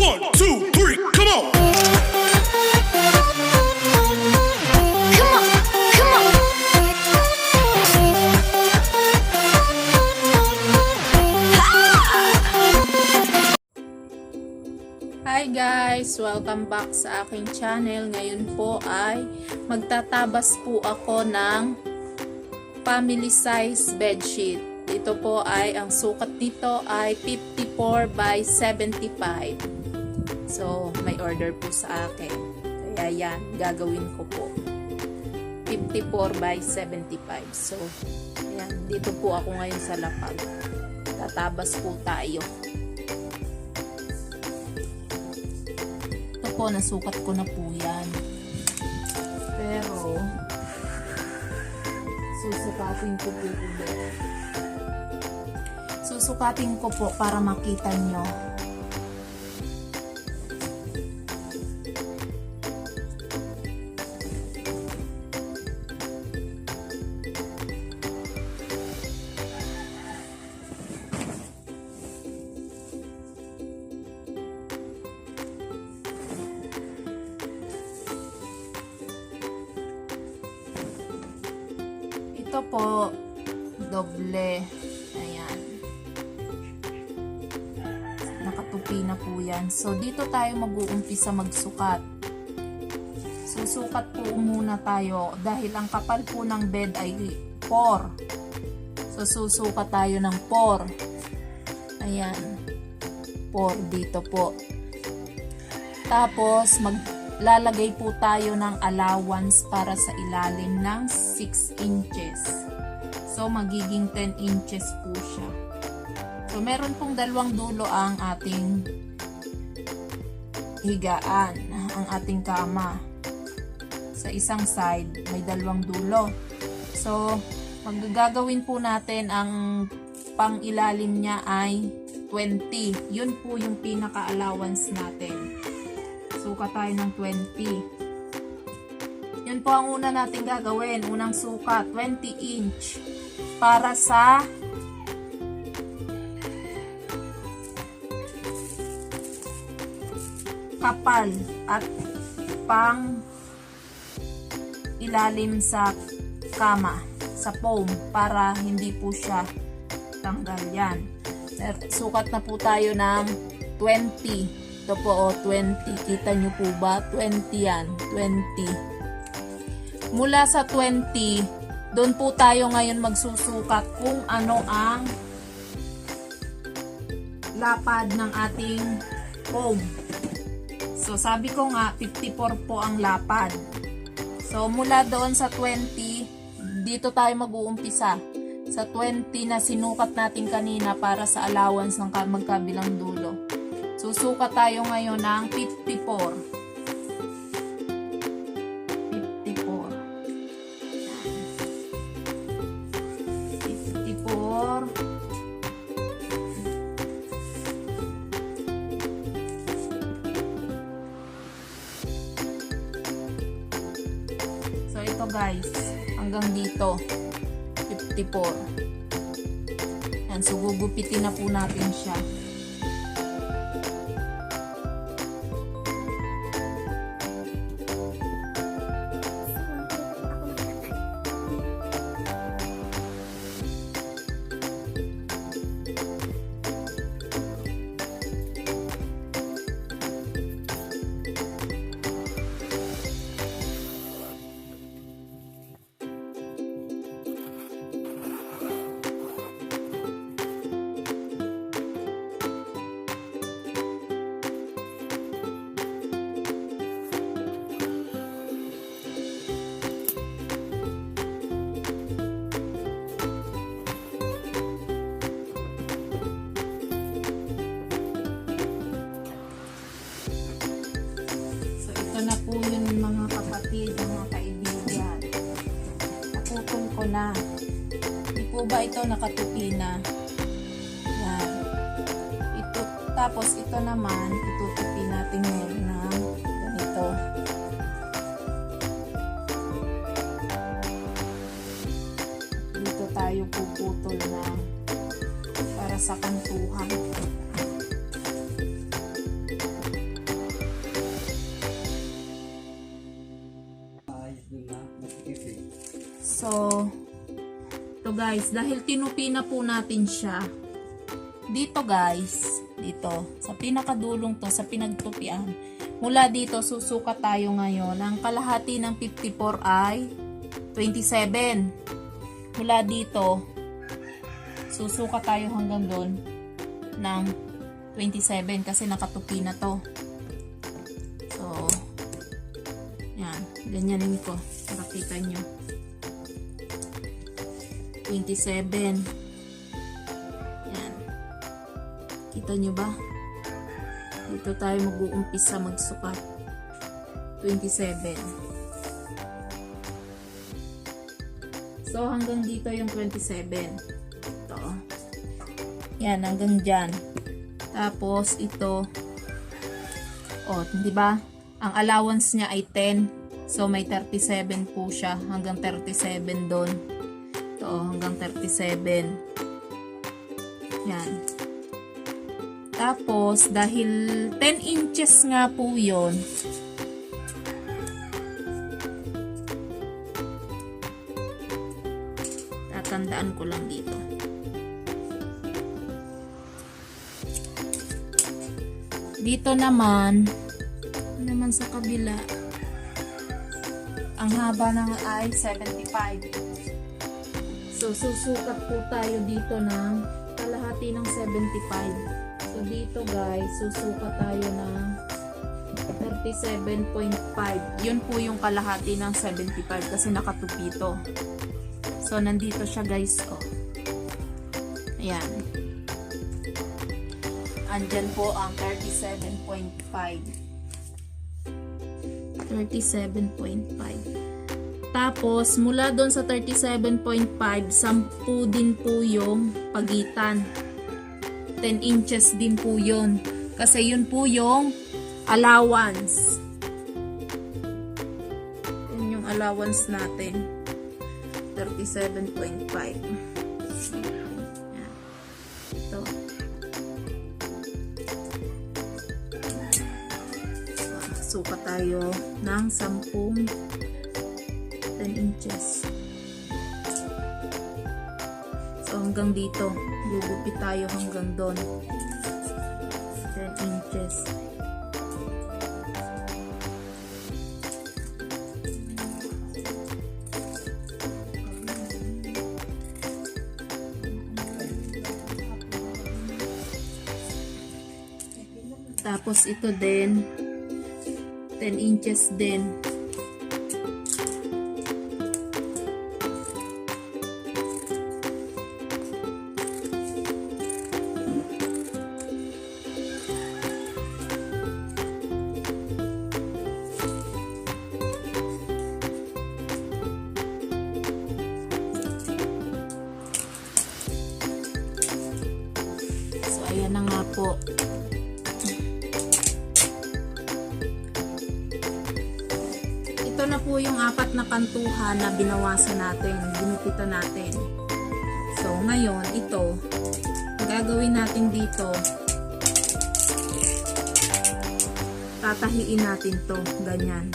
One, two, three, come on! Come on, come on. Hi guys! Welcome back sa aking channel. Ngayon po ay magtatabas po ako ng family size bedsheet. Ito po ay, ang sukat nito ay 54 by 75. So, may order po sa akin. Kaya yan, gagawin ko po. 54 by 75. So, yan, dito po ako ngayon sa lapag. Tatabas po tayo. Ito po, nasukat ko na po yan. Pero, susukatin ko po ulit. Susukatin ko po para makita nyo. Ito po, doble. Ayan. Nakatupi na po yan. So, dito tayo mag-uumpisa magsukat. Susukat po muna tayo dahil ang kapal po ng bed ay 4. So, susukat tayo ng 4. Ayan. 4 dito po. Tapos, maglalagay po tayo ng allowance para sa ilalim ng 6 inches. So, magiging 10 inches po siya. So, meron pong dalawang dulo ang ating higaan, ang ating kama. Sa isang side, may dalawang dulo. So, magagawin po natin ang pang ilalim niya ay 20. Yun po yung pinaka-allowance natin. Sukat tayo ng 20. Yun po ang una natin gagawin. Unang sukat, 20 inch. Para sa kapal at pang ilalim sa kama, sa foam, para hindi po siya tanggal yan. Sukat na po tayo ng 20. Ito po, oh, 20. Kita nyo po ba? 20 yan. 20. Mula sa 20, doon po tayo ngayon magsusukat kung ano ang lapad ng ating foam. So, sabi ko nga, 54 po ang lapad. So, mula doon sa 20, dito tayo mag-uumpisa. Sa 20 na sinukat natin kanina para sa allowance ng ka- magkabilang dulo. Susukat tayo ngayon ng 54. 54. Yan. 54. So, ito guys, hanggang dito, 54. Yan, so gugupitin na po natin siya. po ba ito nakatupi na? Yan. Ito, tapos ito naman, itutupi natin ngayon ng ganito. Dito tayo puputol na para sa kantuhan. So, to guys, dahil tinupi na po natin siya, dito guys, dito, sa pinakadulong to, sa pinagtupian, mula dito, susukat tayo ngayon. Ang kalahati ng 54 ay 27. Mula dito, susukat tayo hanggang doon ng 27 kasi nakatupi na to. So, yan. Ganyanin ko para kita nyo. 27. Yan. Kita nyo ba? Dito tayo mag-uumpisa magsukat. 27. So, hanggang dito yung 27. Ito. Yan, hanggang dyan. Tapos, ito. O, di ba? Ang allowance niya ay 10. So, may 37 po siya. Hanggang 37 doon. Ito, hanggang 37. Yan. Tapos, dahil 10 inches nga po yon tatandaan ko lang dito. Dito naman, naman sa kabila, ang haba ng ay 75. So, susukat po tayo dito ng kalahati ng 75. So, dito guys, susukat tayo ng 37.5. Yun po yung kalahati ng 75 kasi nakatupi to. So, nandito siya guys, oh. Ayan. Andyan po ang 37.5. 37.5. Tapos, mula doon sa 37.5, 10 din po yung pagitan. 10 inches din po yun. Kasi yun po yung allowance. Yun yung allowance natin. 37.5. Yan. Ito. Suka tayo ng 10 10 inches. So hanggang dito, gugupit tayo hanggang doon. 10 inches. Tapos ito din 10 inches din. Na kantuhan na binawasan natin, ginupitan natin. So, ngayon, ito, gagawin natin dito, tatahiin natin to ganyan.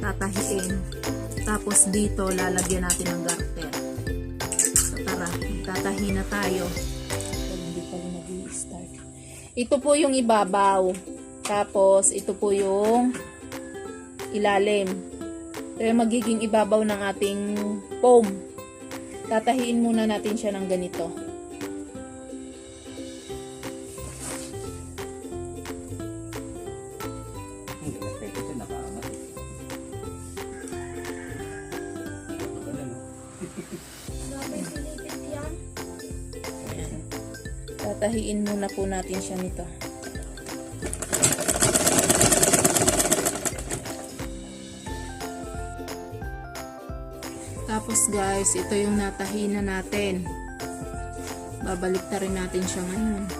Tatahiin. Tapos dito, lalagyan natin ng garter. So, tara, tatahi na tayo. Pero hindi pa rin nag-start. Ito po yung ibabaw. Tapos, ito po yung ilalim. Yung magiging ibabaw ng ating foam. Tatahiin muna natin siya ng ganito. Tatahiin muna po natin siya nito. Tapos guys, ito yung natahi na natin. Babalik na rin natin siya ngayon.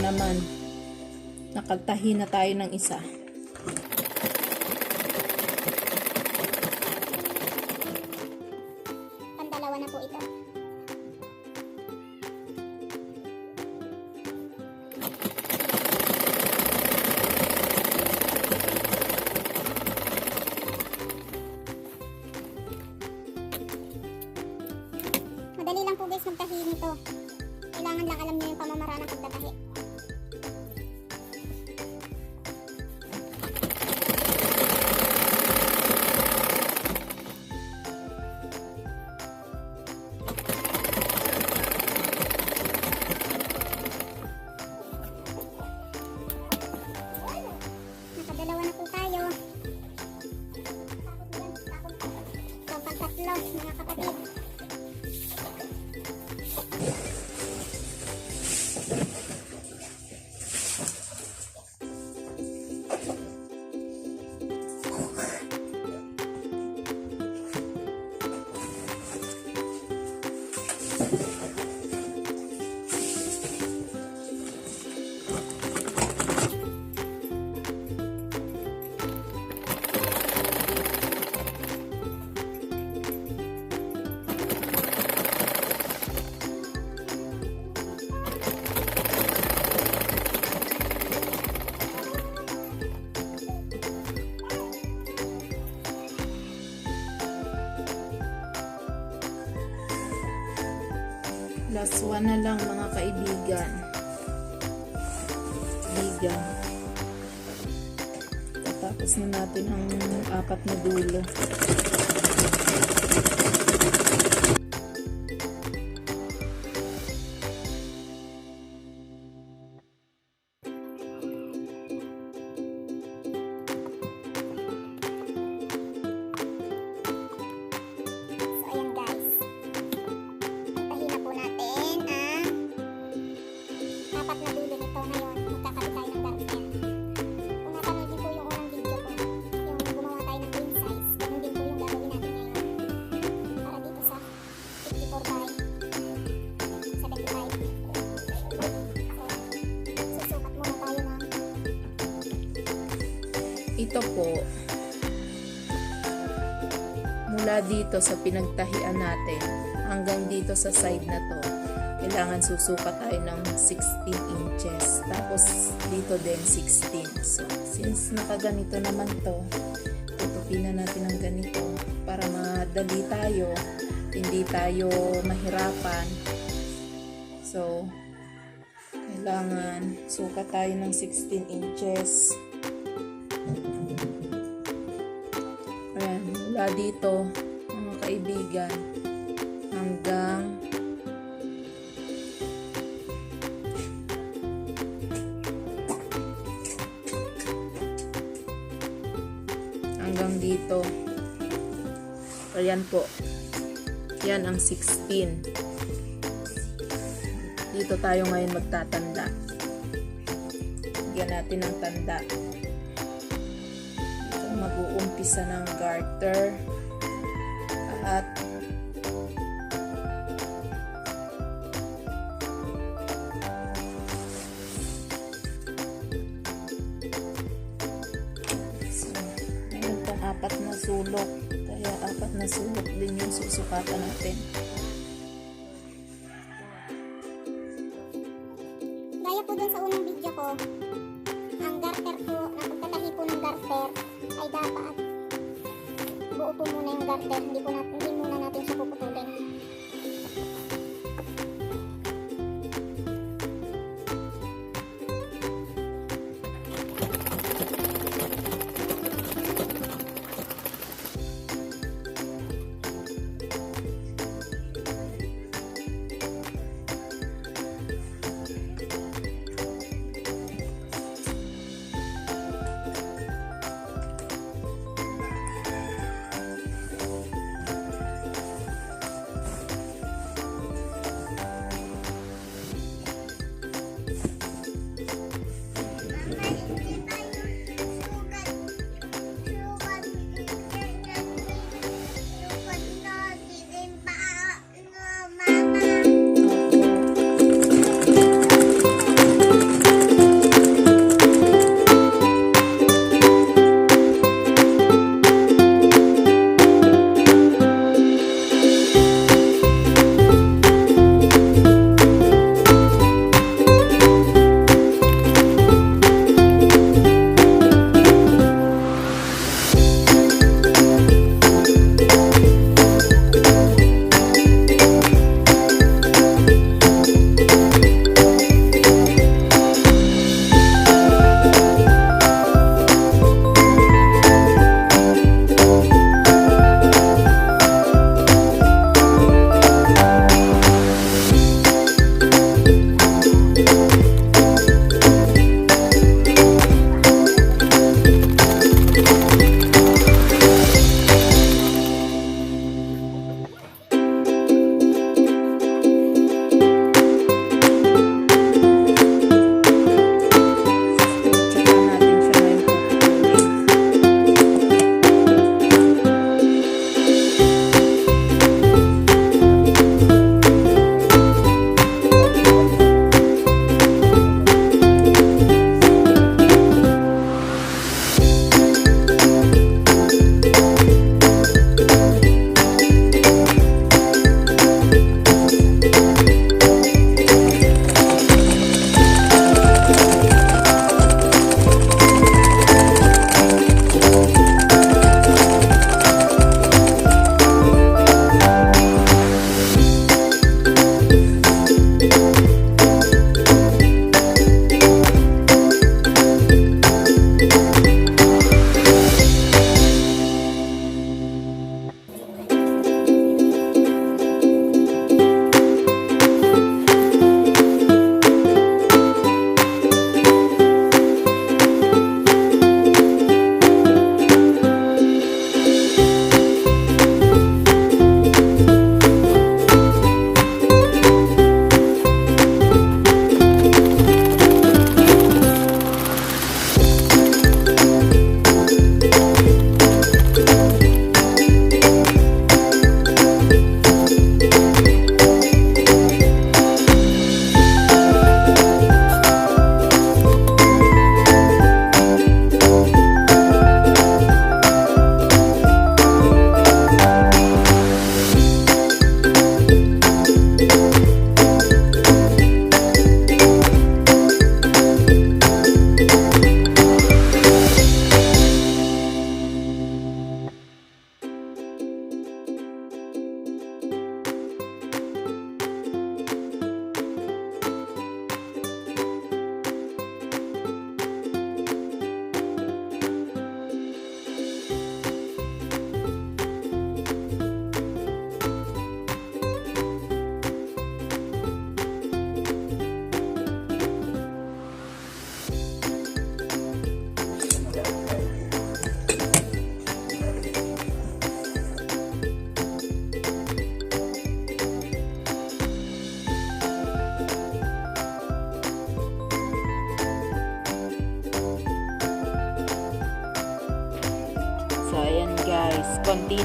Naman. Nakatahi na tayo ng isa. One na lang mga kaibigan. Kaibigan. Tapos na natin ang apat na dulo. Ito po, mula dito sa pinagtahian natin hanggang dito sa side na to, kailangan susukat tayo ng 16 inches. Tapos dito din 16. So, since nakaganito naman to, tutupin na natin ng ganito para madali tayo, hindi tayo mahirapan. So, kailangan sukat tayo ng 16 inches. Dito, mga kaibigan, hanggang hanggang dito. Ayan po. Yan ang 16. Dito tayo ngayon magtatanda. Bigyan natin ng tanda. Mag-uumpisa ng garter. At So, apat na sulok. Kaya apat na sulok din yung susukatan natin.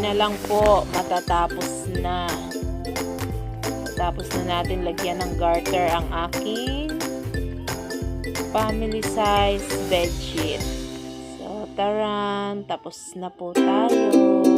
Na lang po, matatapos na. Tapos na natin lagyan ng garter ang aking family size bedsheet. So, taran, tapos na po tayo.